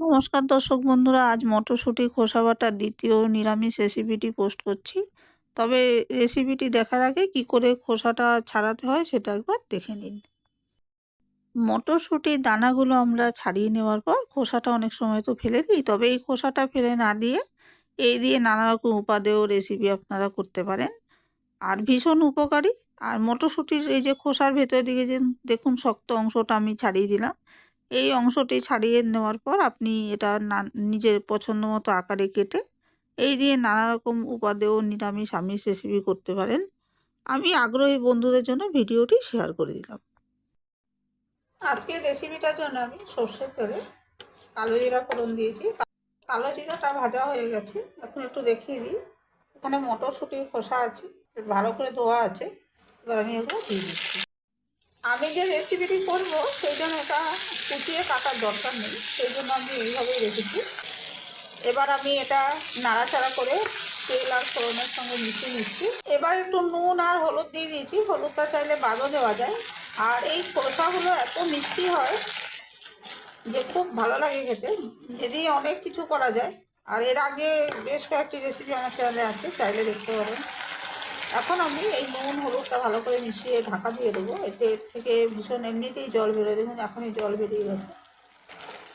নমস্কার দর্শক বন্ধুরা, আজ মটরশুঁটি খোসা বাটার দ্বিতীয় নিরামিষ রেসিপিটি পোস্ট করছি। তবে রেসিপিটি দেখার আগে কি করে খোসাটা ছাড়াতে হয় সেটা একবার দেখে নিন। মটরশুঁটির দানাগুলো আমরা ছাড়িয়ে নেওয়ার পর খোসাটা অনেক সময় তো ফেলে দিই, তবে এই খোসাটা ফেলে না দিয়ে এই দিয়ে নানা রকম উপাদেয় রেসিপি আপনারা করতে পারেন। আর ভীষণ উপকারী। আর মটরশুঁটির এই যে খোসার ভেতরের দিকে যে দেখুন শক্ত অংশটা আমি ছাড়িয়ে দিলাম। এই অংশটি ছাড়িয়ে নেওয়ার পর আপনি এটা না, নিজের পছন্দ মতো আকারে কেটে এই দিয়ে নানা রকম উপাদেয় নিরামিষ আমিষ রেসিপি করতে পারেন। আমি আগ্রহী বন্ধুদের জন্য ভিডিওটি শেয়ার করে দিলাম। আজকের রেসিপিটার জন্য আমি সর্ষের তেলে কালো জিরা ফোড়ন দিয়েছি। কালো জিরাটা ভাজা হয়ে গেছে। এখন একটু দেখিয়ে দিই। এখানে মটরশুঁটির খোসা আছে, ভালো করে ধোয়া আছে। এবার আমি এগুলো দিয়ে দিচ্ছি। আমি যে রেসিপিটি করব, সেই জন্য এটা কুচিয়ে কাটার দরকার নেই। সেই জন্য আমি এইভাবেই রেখেছি। এবার আমি এটা নাড়াচাড়া করে তেল আর ফোড়নের সঙ্গে মিশিয়ে নিচ্ছি। এবার একটু নুন আর হলুদ দিয়ে দিয়েছি। হলুদটা চাইলে বাদও দেওয়া যায়। আর এই খোসাগুলো এত মিষ্টি হয় যে খুব ভালো লাগে খেতে। এদিকে অনেক কিছু করা যায়। আর এর আগে বেশ কয়েকটি রেসিপি আমার চ্যানেলে আছে, চাইলে দেখতে পারেন। এখন আমি এই নুন, হলুদটা ভালো করে মিশিয়ে ঢাকা দিয়ে দেবো। এতে থেকে ভীষণ এমনিতেই জল বেরোয়। দেখুন, এখনই জল বেরিয়ে গেছে।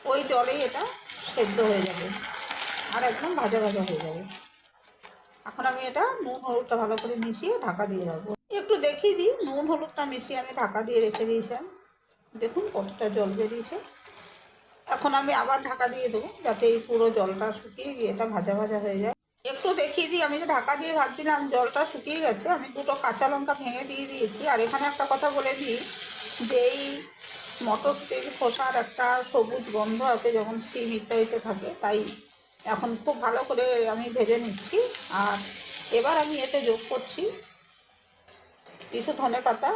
ওই জলেই এটা সেদ্ধ হয়ে যাবে। আর একদম ভাজা ভাজা হয়ে যাবে। এখন আমি এটা নুন, হলুদটা ভালো করে মিশিয়ে ঢাকা দিয়ে রাখব। একটু দেখিয়ে দিই, নুন, হলুদটা মিশিয়ে আমি ঢাকা দিয়ে রেখে দিয়েছিলাম। দেখুন, কতটা জল বেরিয়েছে। এখন আমি আবার ঢাকা দিয়ে দেবো, যাতে এই পুরো জলটা শুকিয়ে গিয়ে এটা ভাজা ভাজা হয়ে যায়। একটু দেখিয়ে দিই, আমি যে ঢাকা দিয়ে ভাবছিলাম জলটা শুকিয়ে গেছে, আমি দুটো কাঁচা লঙ্কা ভেঙে দিয়ে দিয়েছি। আর এখানে একটা কথা বলে দিই, যে এই মটরশুটির খোসার একটা সবুজ গন্ধ আছে যখন সিম ইত্যাদিতে থাকে, তাই এখন খুব ভালো করে আমি ভেজে নিচ্ছি। আর এবার আমি এতে যোগ করছি কিছু ধনে পাতা।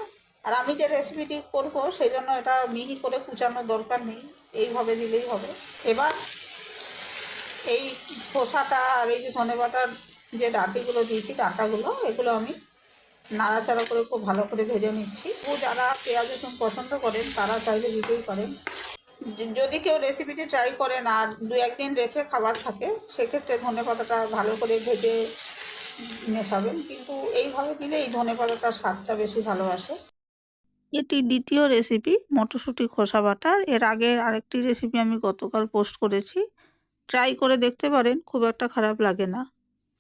আর আমি যে রেসিপিটি করব, সেই জন্য এটা মিহি করে কুচানোর দরকার নেই, এইভাবে দিলেই হবে। এবার এই খোসাটা আর এই যে ধনে পাতার যে ডাঁটিগুলো দিয়েছি, ডাঁটাগুলো, এগুলো আমি নাড়াচাড়া করে খুব ভালো করে ভেজে নিচ্ছি। ও যারা পেঁয়াজ রসুন পছন্দ করেন, তারা চাইলে দিতেই পারেন। যদি কেউ রেসিপিটি ট্রাই করেন আর দু একদিন রেখে খাবার থাকে, সেক্ষেত্রে ধনে পাতাটা ভালো করে ভেজে মেশাবেন। কিন্তু এইভাবে দিলে এই ধনে পাতাটার স্বাদটা বেশি ভালো আসে। এটি দ্বিতীয় রেসিপি মটরশুঁটি খোসা বাটার। এর আগে আরেকটি রেসিপি আমি গতকাল পোস্ট করেছি। ট্রাই করে দেখতে পারেন খুব একটা খারাপ লাগে না।